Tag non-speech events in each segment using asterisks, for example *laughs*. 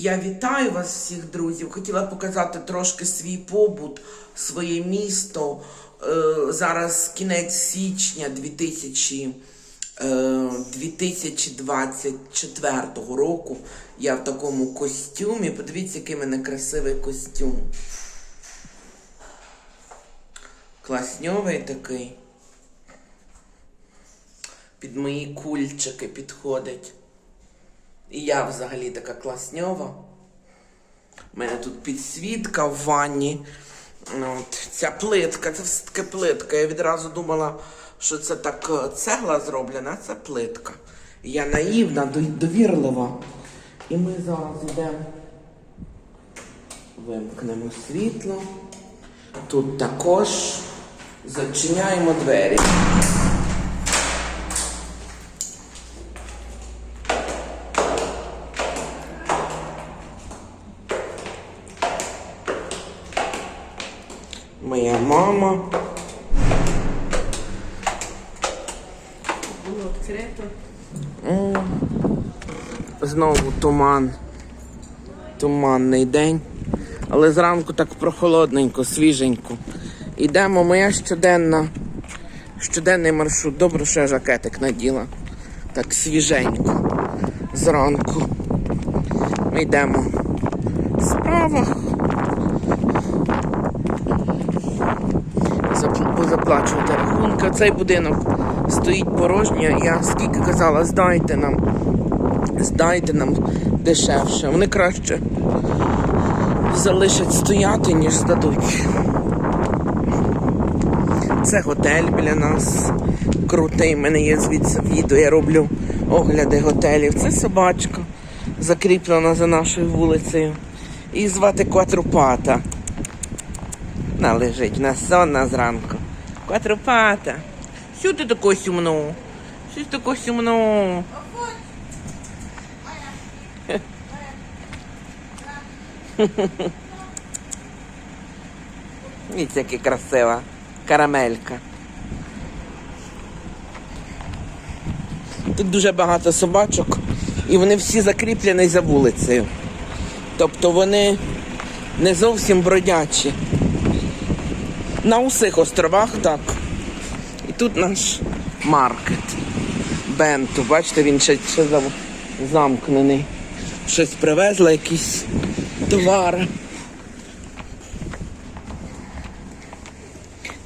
Я вітаю вас всіх, друзів. Хотіла показати трошки свій побут, своє місто. Е, зараз кінець січня 2000, е, 2024 року. Я в такому костюмі. Подивіться, який мене красивий костюм. Класньовий такий. Під мої кульчики підходить. І я взагалі така класньова. У мене тут підсвітка в ванні. Ну, От, ця плитка, це все таки плитка. Я відразу думала, що це так е, цегла зроблена, це плитка. Я наївна, довірлива. І ми зараз йдемо. Вимкнемо світло. Тут також зачиняємо двері. Моя мама. Було відкрито. Знову туман. Туманний день. Але зранку так прохолодненько, свіженько. Ідемо, моя щоденна. Щоденний маршрут. Добре, що жакетик наділа. Так свіженько. Зранку. Ми йдемо. Справа. Запл- Заплачувати рахунки. Цей будинок стоїть порожній. Я скільки казала, здайте нам здайте нам дешевше. Вони краще залишать стояти, ніж здадуть. Це готель біля нас. Крутий. У мене є звідси відео. Я роблю огляди готелів. Це собачка, закріплена за нашою вулицею. І звати Кватрупата. Вона лежить, вона сонна зранку. Кватрупата. Що ти таке сумно? Що ти сумно? *laughs* Дивіться, яка красива карамелька. Тут дуже багато собачок, і вони всі закріплені за вулицею. Тобто вони не зовсім бродячі. На усіх островах так. І тут наш маркет. Бенту. Бачите, він ще, ще замкнений. Щось привезли, якісь товари.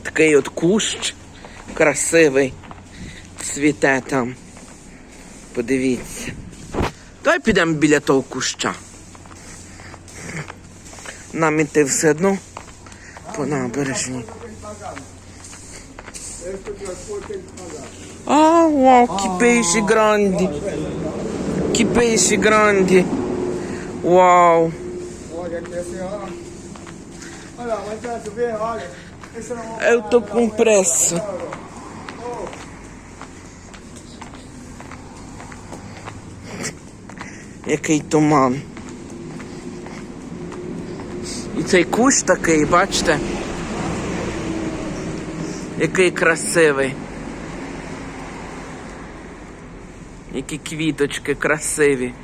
Такий от кущ красивий цвіте там. Подивіться. Давай підемо біля того куща. Нам іти все одно по набережні. Que peixe grande. Que peixe grande. Uau. Olha aqui assim, ó. Olha, mas tá, tu vê, olha. Esse não Eu tô com pressa. Який туман. І цей кущ такий, бачите? Який красивий. Які квіточки красиві.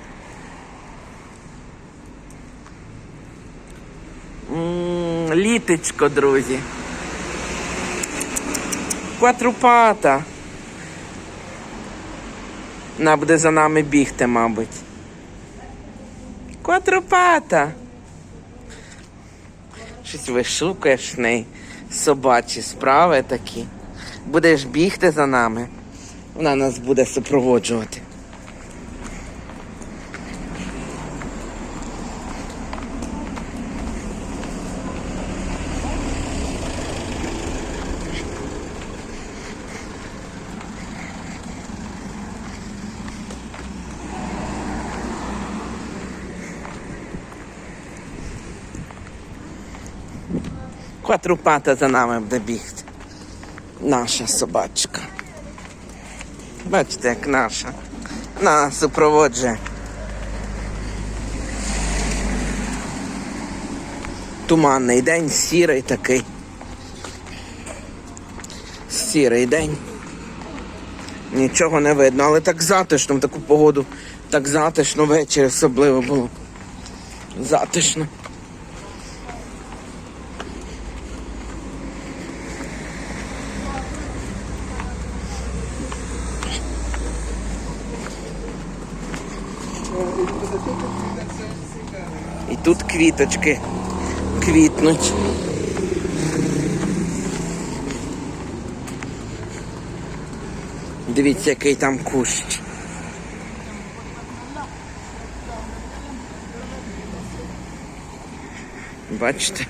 М, Літечко, друзі. Кватрупата. Вона буде за нами бігти, мабуть. Кватрупата. Щось вишукаєш неї. Собачі справи такі. Будеш бігти за нами. Вона нас буде супроводжувати. Кватрупата за нами буде. Наша собачка. Бачите, як наша. Нас супроводжує. Туманний день, сірий такий. Сірий день. Нічого не видно, але так затишно в таку погоду, так затишно ввечері особливо було. Затишно. І тут квіточки квітнуть. Дивіться, який там кущ. Бачите?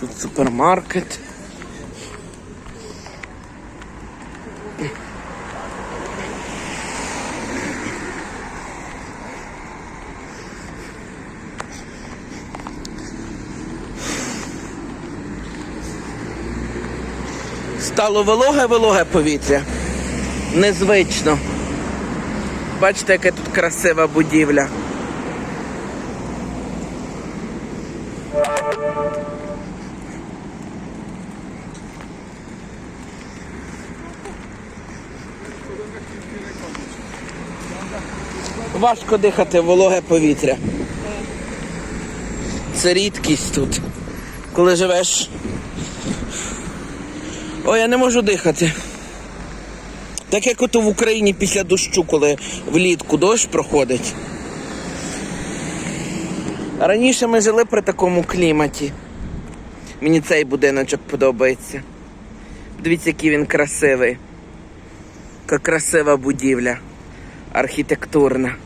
Тут супермаркет. Стало вологе-вологе повітря. Незвично. Бачите, яка тут красива будівля. Важко дихати вологе повітря. Це рідкість тут. Коли живеш. Ой, я не можу дихати. Так як ото в Україні після дощу, коли влітку дощ проходить. Раніше ми жили при такому кліматі. Мені цей будиночок подобається. Дивіться, який він красивий. Яка красива будівля. Архітектурна.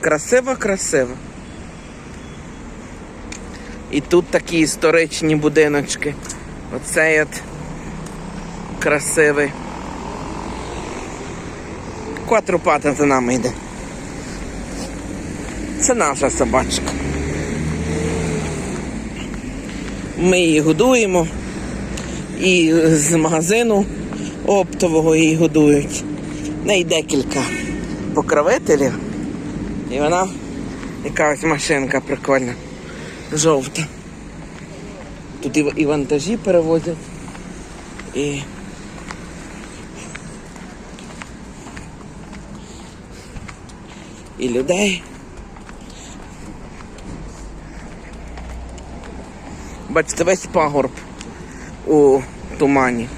Красива, красива. І тут такі історичні будиночки. Оцей от красивий. Кватрупата за нами йде. Це наша собачка. Ми її годуємо. І з магазину оптового її годують. Неї декілька покровителів. І вона якась машинка прикольна. Жовта. Тут і вантажі перевозять. І. І людей. Бачите, весь пагорб у тумані.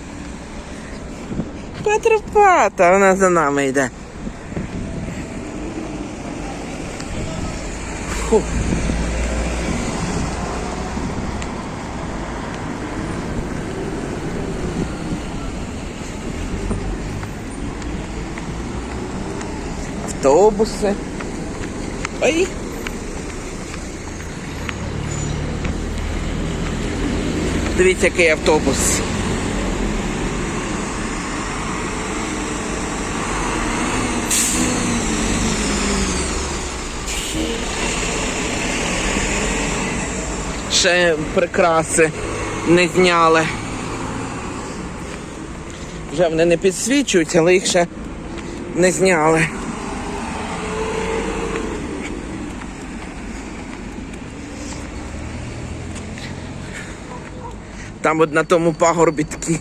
Петропата, вона за нами йде. Фу. Автобуси. Ой. Дивіться, який автобус. Ще прикраси не зняли. Вже вони не підсвічують, але їх ще не зняли. Там от на тому пагорбі такі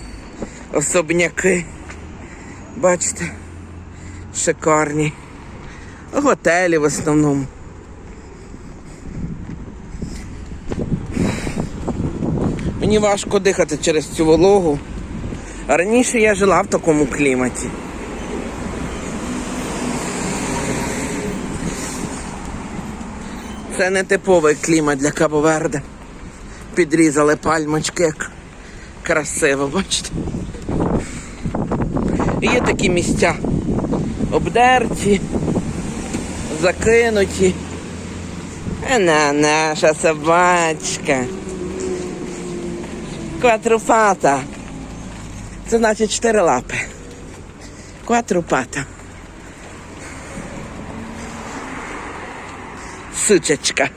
особняки. Бачите? Шикарні. Готелі в основному. Мені важко дихати через цю вологу. Раніше я жила в такому кліматі. Це не типовий клімат для Кабоверде. Підрізали пальмочки, красиво, бачите? Є такі місця обдерті, закинуті. Вона наша собачка. Кватрупата. Це значить чотири лапи. Кватрупата. Сучечка.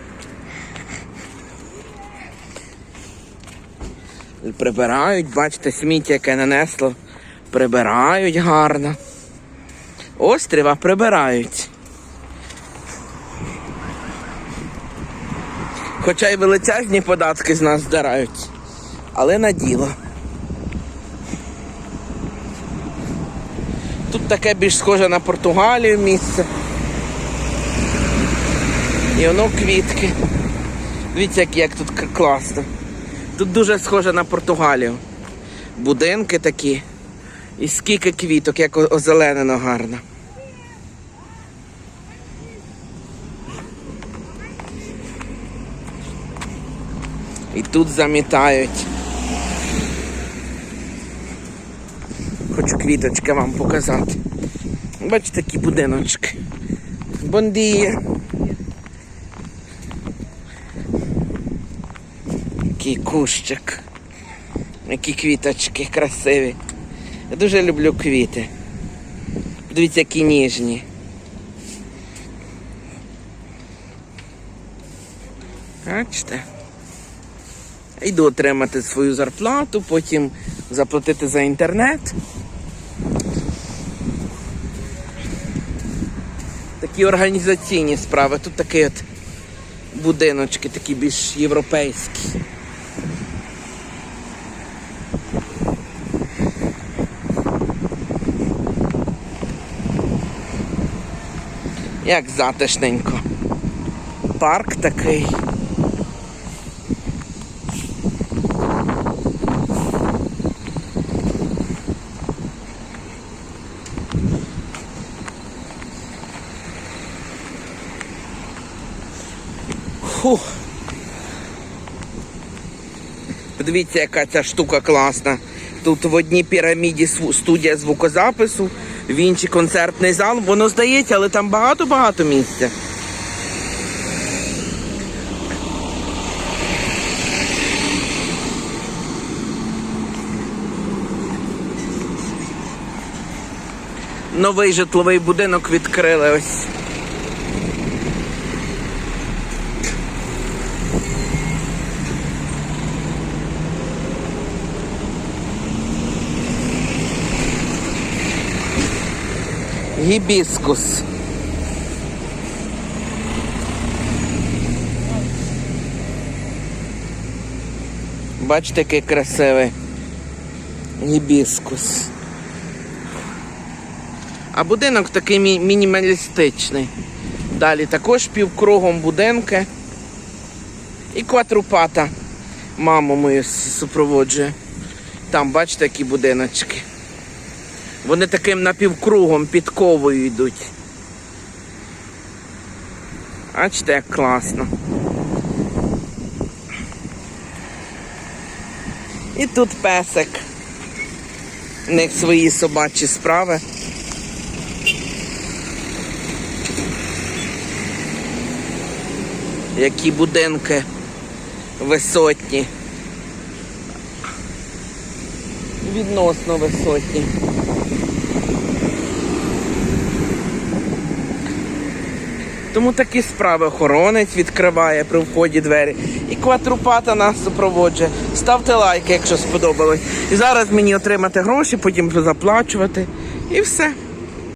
Прибирають, бачите, сміття, яке нанесло. Прибирають гарно. Остріва прибирають. Хоча й величезні податки з нас здирають. Але на діло. Тут таке більш схоже на Португалію місце. І воно квітки. Дивіться, як, як тут класно. Тут дуже схоже на Португалію. Будинки такі. І скільки квіток, як озеленено гарно. І тут замітають. Хочу квіточки вам показати. Бачите, такі будиночки. Бондіє. Який кущик. Які квіточки красиві. Я дуже люблю квіти. Подивіться, які ніжні. Бачите? Йду отримати свою зарплату, потім заплатити за інтернет. Такі організаційні справи. Тут такі от будиночки, такі більш європейські. Як затишненько. Парк такий. Фух. Подивіться, яка ця штука класна. Тут в одній піраміді студія звукозапису, в інший концертний зал. Воно здається, але там багато-багато місця. Новий житловий будинок відкрили ось. Гібіскус. Бачите, який красивий гібіскус. А будинок такий мі- мінімалістичний. Далі також півкругом будинки. І кватрупата. Маму мою супроводжує. Там, бачите, які будиночки. Вони таким напівкругом підковою йдуть. Бачите, як класно. І тут песик. У них свої собачі справи. Які будинки висотні. Відносно висотні. Тому такі справи охоронець відкриває при вході двері. І кватрупата нас супроводжує. Ставте лайки, якщо сподобалось. І зараз мені отримати гроші, потім заплачувати. І все.